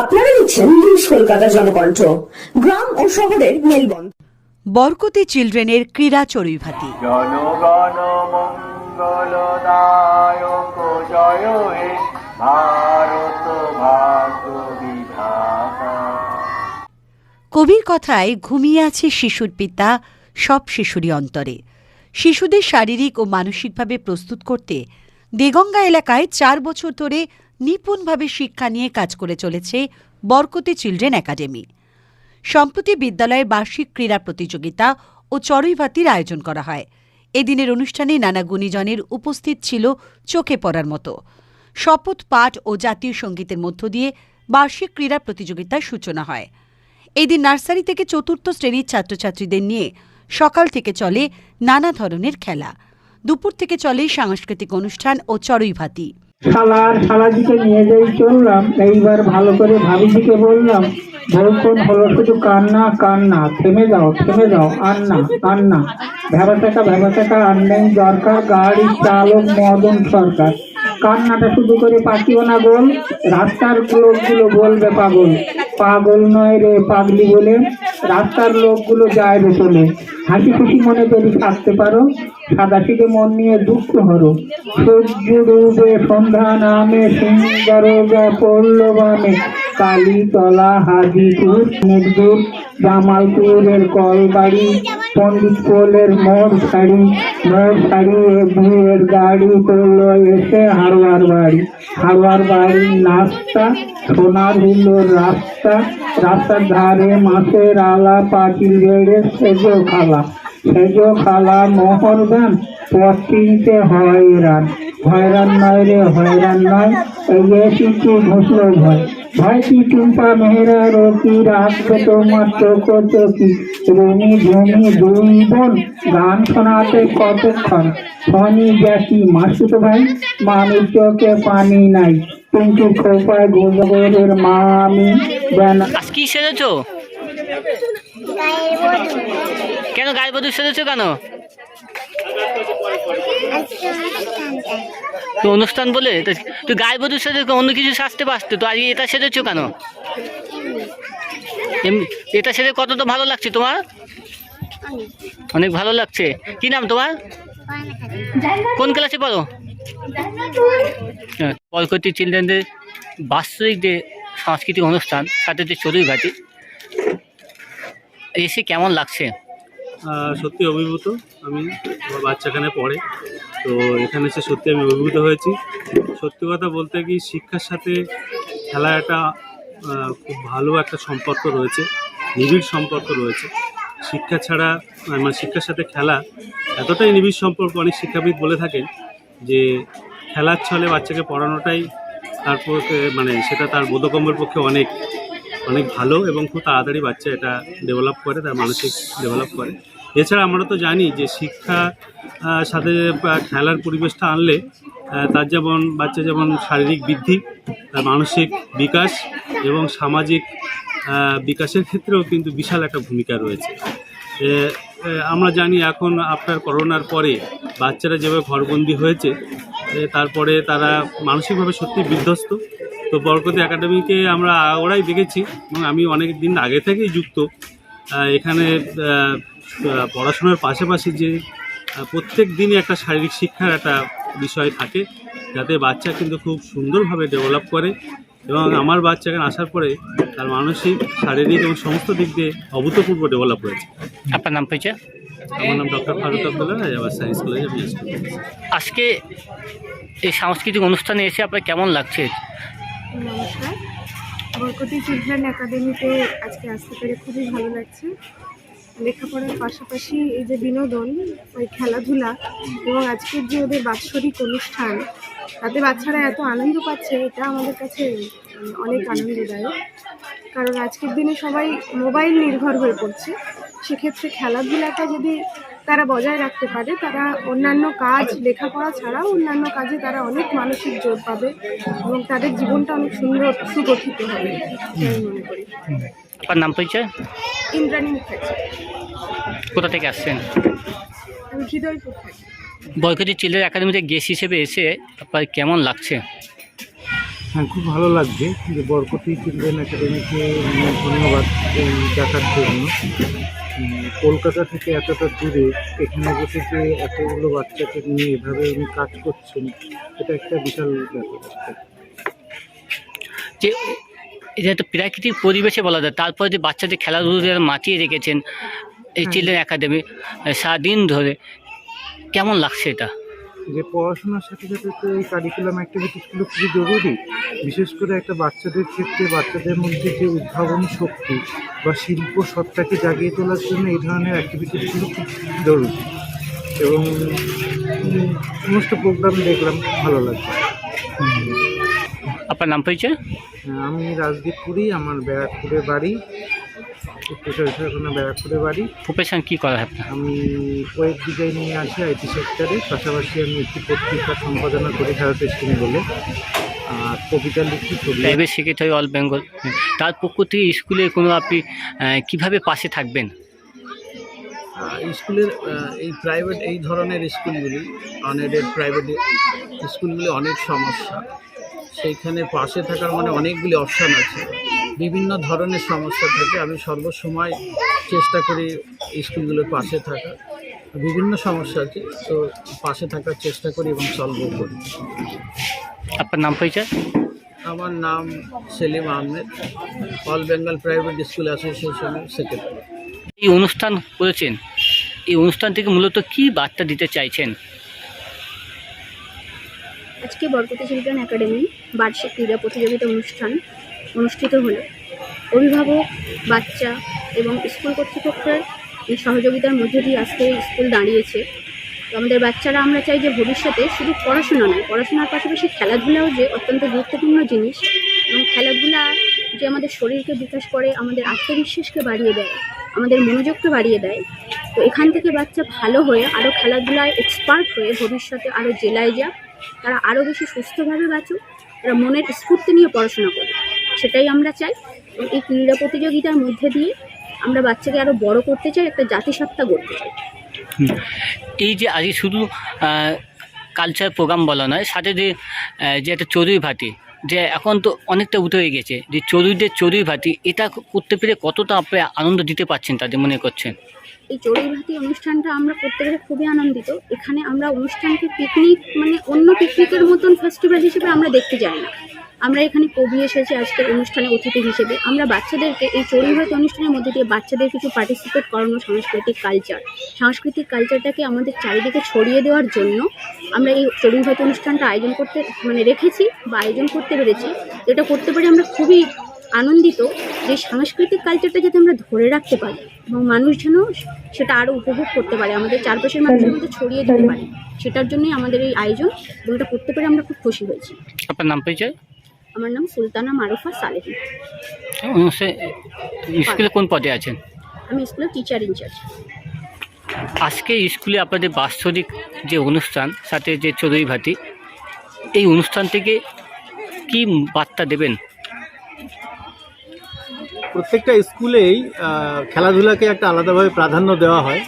আপনারা কলকাতা জনকণ্ঠ গ্রাম ও শহরের মেলবন্ধ বরকতি চিলড্রেনের ক্রীড়া চড়ুইভাতি জনগণ মঙ্গলদায়ক জয় কবির কথায় ঘুমিয়ে আছে শিশুর পিতা, সব শিশুরই অন্তরে। শিশুদের শারীরিক ও মানসিকভাবে প্রস্তুত করতে দেগঙ্গা এলাকায় চার বছর ধরে নিপুণভাবে শিক্ষা নিয়ে কাজ করে চলেছে বরকতি চিলড্রেন একাডেমি। সম্প্রতি বিদ্যালয়ের বার্ষিক ক্রীড়া প্রতিযোগিতা ও চড়ুইভাতির আয়োজন করা হয়। এদিনের অনুষ্ঠানে নানা গুণীজনের উপস্থিত ছিল চোখে পড়ার মতো। শপথ পাঠ ও জাতীয় সঙ্গীতের মধ্য দিয়ে বার্ষিক ক্রীড়া প্রতিযোগিতার সূচনা হয়। এদিন নার্সারি থেকে চতুর্থ শ্রেণির ছাত্রছাত্রীদের নিয়ে সকাল থেকে চলে নানা ধরনের খেলা। দুপুর থেকে চলে সাংস্কৃতিক অনুষ্ঠান ও চড়ুইভাতি শালার শালাজিকে নিয়ে যাই চললাম, এইবার ভালো করে ভাবিজিকে বললাম বহুক্ষণ হলো শুধু কান্না কান্না, থেমে যাও থেমে যাও আর না আর না ভেবা টাকা ভেবা টাকা আর নেই দরকার গাড়ির চালক, মদন সরকার। কান্নাটা শুধু করে পাকিও না গোল, রাস্তার লোকগুলো বলবে পাগল। পাগল নয় রে পাগলি বলে, রাস্তার লোকগুলো যায় রে চলে। হাসি খুশি মনে যদি থাকতে পারো, সাদা শিখে মন নিয়ে দুঃখ হরো। সূর্য ডুবে সন্ধ্যা নামে সুন্দর পড়ল বামে। কালীতলা হাজিপুর মেঘদুর জামালপুরের কলবাড়ি পণ্ডিত পোলের মোড় শাড়ি মোড় শাড়ি ভুয়ের গাড়ি করল এসে হারোয়ার বাড়ি। হারোয়ার বাড়ির নাস্তা, সোনার হুলোর রাস্তা, রাস্তার ধারে মাছের আলা, পাটিল বেড়ে সেজো খালা। সেজো খালা মোহর গান, পথ চিনতে হয়রান। হয়রান নয় রে, হয়রান নয়, এই এসেছি ঘুষলো ভয়। ভয় কি টুম্পা মেহরা রকি রাখবে তোমার চোখো চকি রুমি ঝুমি দুই বোন গান শোনাতে কতক্ষণ? শনি জ্যাকি মাসুত ভাই মামির চোখে পানি নাই। কিন্তু খোপায় গোজগরের মা আমি কি সেজেছ? কেন গায়ে বধূ সেজেছ কেন? তো অনুষ্ঠান বলে? তুই গায়ে বধূ সেজে অন্য কিছু সাজতে পারতো? তো আজকে এটা সেজেছ কেন? এটা সেজে কতটা ভালো লাগছে তোমার? অনেক ভালো লাগছে। কি নাম তোমার? কোন ক্লাসে পড়ো? হ্যাঁ, কলকাতি চিলড্রেনদের বাৎসরিক যে সাংস্কৃতিক অনুষ্ঠান সাথে যে চড়ুই ঘাটি এসে কেমন লাগছে? সত্যি অভিভূত। আমি আমার বাচ্চা এখানে পড়ে। তো এখানে এসে সত্যি আমি অভিভূত হয়েছি। সত্যি কথা বলতে কি, শিক্ষার সাথে খেলা একটা খুব ভালো একটা সম্পর্ক রয়েছে, নিবিড় সম্পর্ক রয়েছে। শিক্ষা ছাড়া মানে শিক্ষার সাথে খেলা এতটাই নিবিড় সম্পর্ক, অনেক শিক্ষাবিদ বলে থাকেন যে খেলার ছলে বাচ্চাকে পড়ানোটাই তারপর মানে সেটা তার বোধগম্যের পক্ষে অনেক। অনেক ভালো এবং খুব তাড়াতাড়ি বাচ্চা এটা ডেভেলপ করে, তার মানসিক ডেভেলপ করে। এছাড়া আমরা তো জানি যে শিক্ষা সাথে খেলার পরিবেশটা আনলে তার যেমন বাচ্চা যেমন শারীরিক বৃদ্ধি, তার মানসিক বিকাশ এবং সামাজিক বিকাশের ক্ষেত্রেও কিন্তু বিশাল একটা ভূমিকা রয়েছে। আমরা জানি এখন আপনার করোনার পরে বাচ্চারা যেভাবে ঘরবন্দি হয়েছে তারপরে তারা মানসিকভাবে সত্যি বিধ্বস্ত। তো বরকতি একাডেমিকে আমরা ওরাই দেখেছি এবং আমি অনেক দিন আগে থেকেই যুক্ত। এখানে পড়াশোনার পাশাপাশি যে প্রত্যেক দিনই একটা শারীরিক শিক্ষার একটা বিষয় থাকে যাতে বাচ্চা কিন্তু খুব সুন্দরভাবে ডেভেলপ করে এবং আমার বাচ্চা এখানে আসার পরে তার মানসিক শারীরিক এবং সমস্ত দিক দিয়ে অভূতপূর্ব ডেভেলপ হয়েছে। আপনার নাম পেয়েছে আমার নাম ডক্টর ফারুক আবদুল্লাহ রাজাবাদ সায়েন্স কলেজে আজকে এই সাংস্কৃতিক অনুষ্ঠানে এসে আপনার কেমন লাগছে? নমস্কার। বরকতি চিলড্রেন একাডেমিতে আজকে আসতে পেরে খুবই ভালো লাগছে। লেখাপড়ার পাশাপাশি এই যে বিনোদন, ওই খেলাধুলা এবং আজকের যে ওদের বাৎসরিক অনুষ্ঠান, তাতে বাচ্চারা এত আনন্দ পাচ্ছে, এটা আমাদের কাছে অনেক আনন্দদায়ক। কারণ আজকের দিনে সবাই মোবাইল নির্ভর হয়ে পড়ছে। সেক্ষেত্রে খেলাধুলাটা যদি তারা বজায় রাখতে পারে তারা অন্যান্য কাজ লেখাপড়া ছাড়াও অন্যান্য কাজে তারা অনেক মানসিক জোর পাবে এবং তাদের জীবনটা অনেক সুন্দর সুগঠিত হবে। আমি মনে করি। আপনার নাম পরিচয়? ইন্দ্রাণী মুখার্জি। কোথা থেকে আসছেন? আমি হৃদয়পুর থাকি। বরকতি চিলড্রেন একাডেমিতে গেস্ট হিসেবে এসে আপনার কেমন লাগছে? হ্যাঁ খুব ভালো লাগছে যে বরকটি চিলড্রেন একাডেমিকে ধন্যবাদ ডাকার জন্য। কলকাতা থেকে এতটা দূরে এখানে বসে যে এতগুলো বাচ্চাকে নিয়ে এভাবে উনি কাজ করছেন এটা একটা বিশাল ব্যাপার। যে এটা একটা প্রাকৃতিক পরিবেশে বলা যায় তারপরে যে বাচ্চাদের খেলাধুলো মাতিয়ে রেখেছেন এই চিলড্রেন একাডেমি সারাদিন ধরে কেমন লাগছে এটা? যে পড়াশোনার সাথে সাথে তো এই কারিকুলাম অ্যাক্টিভিটিসগুলো খুবই জরুরি। বিশেষ করে একটা বাচ্চাদের ক্ষেত্রে বাচ্চাদের মধ্যে যে উদ্ভাবনী শক্তি বা শিল্প সত্তাকে জাগিয়ে তোলার জন্য এই ধরনের অ্যাক্টিভিটিসগুলো খুব জরুরি। এবং সমস্ত প্রোগ্রাম দেখলাম ভালো লাগছে আপনার নাম পরিচয়? হ্যাঁ, আমি রাজদীপপুরি আমার ব্যারাকপুরে বাড়ি। ব্যারাকপুরে বাড়ি। প্রফেশন কী করা আপনার আমি ওয়েব ডিজাইনিংয়ে আছি আইটি সেক্টরে। পাশাপাশি আমি একটি পত্রিকা সম্পাদনা করি ভারত স্কিম বলে। আর কবিতা লিখি ছবি আঁকি। প্রাইভেট সেক্রেটারি অল বেঙ্গল তার পক্ষ থেকে স্কুলে কোনো আপনি কীভাবে পাশে থাকবেন? স্কুলের এই প্রাইভেট এই ধরনের স্কুলগুলি আনএডেড প্রাইভেট স্কুলগুলি অনেক সমস্যা। সেইখানে পাশে থাকার মানে অনেকগুলি অপশান আছে। বিভিন্ন ধরনের সমস্যা থাকে আমি সর্বসময় চেষ্টা করি স্কুলগুলোর পাশে থাকা। বিভিন্ন সমস্যা আছে তো পাশে থাকার চেষ্টা করি এবং সলভও করি। আপনার নাম পরিচয়? আমার নাম Selim Ahmed all Bengal private school অ্যাসোসিয়েশনের সেক্রেটারি এই অনুষ্ঠান করেছেন এই অনুষ্ঠান থেকে মূলত কি বার্তা দিতে চাইছেন? আজকে বরকতি চিলড্রেন একাডেমি বার্ষিক ক্রীড়া প্রতিযোগিতা অনুষ্ঠান অনুষ্ঠিত হলো। অভিভাবক, বাচ্চা এবং স্কুল কর্তৃপক্ষের এই সহযোগিতার মধ্যে দিয়ে আজকে স্কুল দাঁড়িয়েছে। তো আমাদের বাচ্চারা, আমরা চাই যে ভবিষ্যতে শুধু পড়াশোনা নয়, পড়াশোনার পাশাপাশি খেলাধুলাও যে অত্যন্ত গুরুত্বপূর্ণ জিনিস এবং খেলাধুলা যে আমাদের শরীরকে বিকাশ করে, আমাদের আত্মবিশ্বাসকে বাড়িয়ে দেয়, আমাদের মনোযোগকে বাড়িয়ে দেয়, তো এখান থেকে বাচ্চা ভালো হয়ে আরও খেলাধুলায় এক্সপার্ট হয়ে ভবিষ্যতে আরও জেলায় যাক, তারা আরও বেশি সুস্থভাবে বাঁচুক, তারা মনের স্ফূর্তি নিয়ে পড়াশোনা করুক। সেটাই আমরা চাই। এই ক্রীড়া প্রতিযোগিতার মধ্যে দিয়ে আমরা বাচ্চাকে আরও বড় করতে চাই একটা জাতিসত্তা গড়তে চাই। এই যে আজকে শুধু কালচার প্রোগ্রাম বলা নয় সাথে যে যে একটা চড়ুই ভাতি যে এখন তো অনেকটা উঠে হয়ে গেছে যে চড়ুইদের চড়ুই ভাতি এটা করতে পেরে কতটা আপনি আনন্দ দিতে পারছেন তাদের মনে করছেন? এই চড়ুই চড়ুইভাতি অনুষ্ঠানটা আমরা করতে পেরে খুবই আনন্দিত। এখানে আমরা অনুষ্ঠানকে পিকনিক মানে অন্য পিকনিকের মতন ফেস্টিভ্যাল হিসেবে আমরা দেখতে যাই না। আমরা এখানে কবি এসেছি আজকের অনুষ্ঠানে অতিথি হিসেবে। আমরা বাচ্চাদেরকে এই চড়ুইভাতি অনুষ্ঠানের মধ্যে দিয়ে বাচ্চাদের কিছু পার্টিসিপেট করানো সাংস্কৃতিক কালচার সাংস্কৃতিক কালচারটাকে আমাদের চারিদিকে ছড়িয়ে দেওয়ার জন্য আমরা এই চড়ুইভাতি অনুষ্ঠানটা আয়োজন করতে মানে রেখেছি বা আয়োজন করতে পেরেছি। যেটা করতে পেরে আমরা খুবই আনন্দিত যে সাংস্কৃতিক কালচারটা যাতে আমরা ধরে রাখতে পারি এবং মানুষ যেন সেটা আরও উপভোগ করতে পারে আমাদের চারপাশের মানুষের মধ্যে ছড়িয়ে দিতে পারে। সেটার জন্যই আমাদের এই আয়োজন এবং এটা করতে পেরে আমরা খুব খুশি হয়েছি। আপনার নাম পরিচয়? আমার নাম সুলতানা মারুফা সালেহি। স্কুলে কোন পদে আছেন? আমি স্কুলে টিচার ইনচার্জ আজকে স্কুলে আপনাদের বাৎসরিক যে অনুষ্ঠান সাথে যে চড়ুই ভাতি এই অনুষ্ঠান থেকে কি বার্তা দেবেন? প্রত্যেকটা স্কুলেই খেলাধুলাকে একটা আলাদাভাবে প্রাধান্য দেওয়া হয়।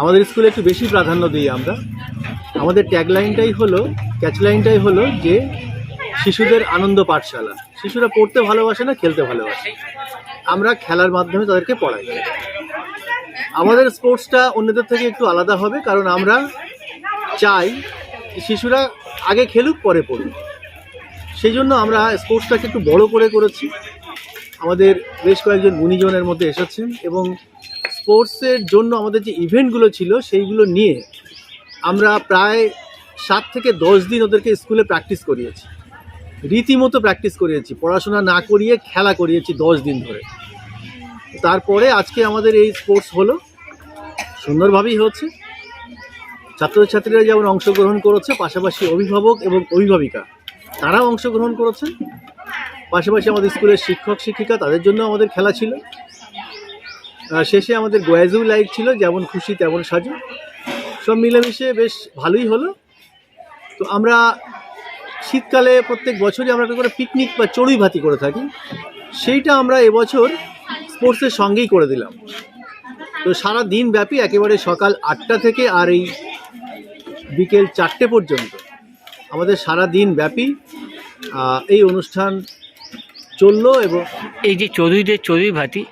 আমাদের স্কুলে একটু বেশি প্রাধান্য দিই আমরা। আমাদের ট্যাগলাইনটাই হলো ক্যাচলাইনটাই হলো যে শিশুদের আনন্দ পাঠশালা। শিশুরা পড়তে ভালোবাসে না খেলতে ভালোবাসে। আমরা খেলার মাধ্যমে তাদেরকে পড়াই। আমাদের স্পোর্টসটা অন্যদের থেকে একটু আলাদা হবে, কারণ আমরা চাই শিশুরা আগে খেলুক, পরে পড়ুক। সেই জন্য আমরা স্পোর্টসটাকে একটু বড় করে করেছি। আমাদের বেশ কয়েকজন গুণীজনের মধ্যে এসেছেন এবং স্পোর্টসের জন্য আমাদের যে ইভেন্টগুলো ছিল, সেইগুলো নিয়ে আমরা প্রায় সাত থেকে দশ দিন ওদেরকে স্কুলে প্র্যাকটিস করিয়েছি। রীতিমতো প্র্যাকটিস করিয়েছি, পড়াশোনা না করিয়ে খেলা করিয়েছি দশ দিন ধরে। তারপরে আজকে আমাদের এই স্পোর্টস হলো, সুন্দরভাবেই হচ্ছে। ছাত্রছাত্রীরা যেমন অংশগ্রহণ করেছে, পাশাপাশি অভিভাবক এবং অভিভাবিকা, তারাও অংশগ্রহণ করেছেন। পাশাপাশি আমাদের স্কুলের শিক্ষক, শিক্ষিকা, তাদের জন্য আমাদের খেলা ছিল। শেষে আমাদের গোয়াজু লাইট ছিল, যেমন খুশি তেমন সাজু। সব মিলেমিশে বেশ ভালোই হলো। তো আমরা শীতকালে প্রত্যেক বছরই আমরা একটা করে পিকনিক বা চড়ুই ভাতি করে থাকি। সেইটা আমরা এবছর স্পোর্টসের সঙ্গেই করে দিলাম। তো সারা দিন ব্যাপী একেবারে সকাল আটটা থেকে আর এই বিকেল চারটে পর্যন্ত আমাদের সারা দিন ব্যাপী এই অনুষ্ঠান চলল এবং এই যে চড়ুইদের চড়ুই ভাতি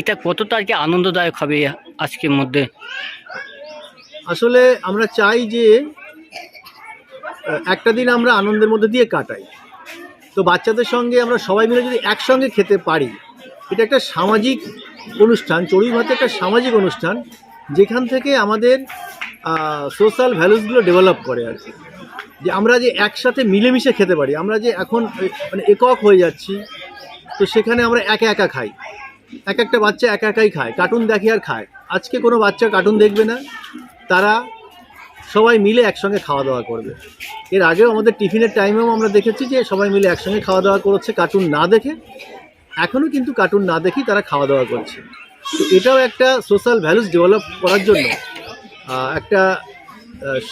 এটা কতটা আর কি আনন্দদায়ক হবে আজকের মধ্যে? আসলে আমরা চাই যে একটা দিন আমরা আনন্দের মধ্যে দিয়ে কাটাই। তো বাচ্চাদের সঙ্গে আমরা সবাই মিলে যদি একসঙ্গে খেতে পারি, এটা একটা সামাজিক অনুষ্ঠান, চড়ুই ভাত একটা সামাজিক অনুষ্ঠান, যেখান থেকে আমাদের সোশ্যাল ভ্যালুসগুলো ডেভেলপ করে আর কি। যে আমরা যে একসাথে মিলেমিশে খেতে পারি, আমরা যে এখন মানে একক হয়ে যাচ্ছি, তো সেখানে আমরা একা একা খাই। এক একটা বাচ্চা একা একাই খায় কার্টুন দেখে আর খায়। আজকে কোনো বাচ্চা কার্টুন দেখবে না, তারা সবাই মিলে একসঙ্গে খাওয়া দাওয়া করবে। এর আগেও আমাদের টিফিনের টাইমেও আমরা দেখেছি যে সবাই মিলে একসঙ্গে খাওয়া দাওয়া করছে কার্টুন না দেখে। এখনও কিন্তু কার্টুন না দেখেই তারা খাওয়া দাওয়া করছে। এটাও একটা সোশ্যাল ভ্যালুস ডেভেলপ করার জন্য একটা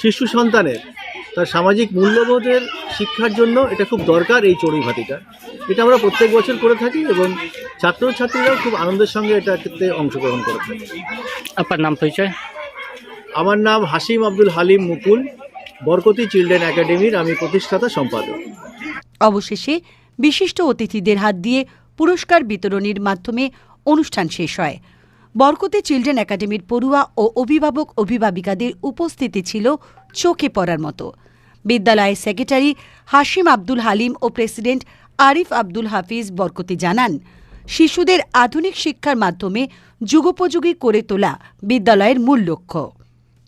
শিশু সন্তানের তার সামাজিক মূল্যবোধের শিক্ষার জন্য এটা খুব দরকার এই চড়ুই ভাতিটা। এটা আমরা প্রত্যেক বছর করে থাকি এবং ছাত্রছাত্রীরাও খুব আনন্দের সঙ্গে এটাতে অংশগ্রহণ করে থাকে। আপনার নাম পরিচয়? আমার নাম হাসিম আব্দুল হালিম মুকুল, বরকতি চিলড্রেন একাডেমির আমি প্রতিষ্ঠাতা সম্পাদক। অবশেষে বিশিষ্ট অতিথিদের হাত দিয়ে পুরস্কার বিতরণের মাধ্যমে অনুষ্ঠান শেষ হয়। বরকতে চিলড্রেন একাডেমির পড়ুয়া ও অভিভাবক অভিভাবিকাদের উপস্থিতি ছিল চোখে পড়ার মতো। বিদ্যালয়ের সেক্রেটারি হাসিম আব্দুল হালিম ও প্রেসিডেন্ট আরিফ আব্দুল হাফিজ বরকতি জানান, শিশুদের আধুনিক শিক্ষার মাধ্যমে যুগোপযোগী করে তোলা বিদ্যালয়ের মূল লক্ষ্য।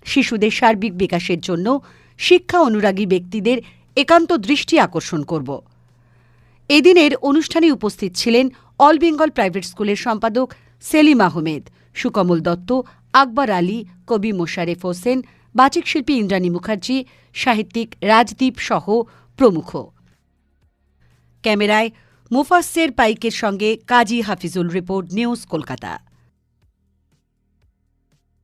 শিশুদের সার্বিক বিকাশের জন্য শিক্ষা অনুরাগী ব্যক্তিদের একান্ত দৃষ্টি আকর্ষণ করব। এদিনের অনুষ্ঠানে উপস্থিত ছিলেন অল বেঙ্গল প্রাইভেট স্কুলের সম্পাদক সেলিম আহমেদ, সুকমল দত্ত, আকবর আলী, কবি মোশারেফ হোসেন, বাচিক শিল্পী ইন্দ্রাণী মুখার্জি, সাহিত্যিক রাজদীপ সহ প্রমুখ। ক্যামেরায় মুফাসের পাইকের সঙ্গে কাজী হাফিজুল রিপোর্ট নিউজ কলকাতা।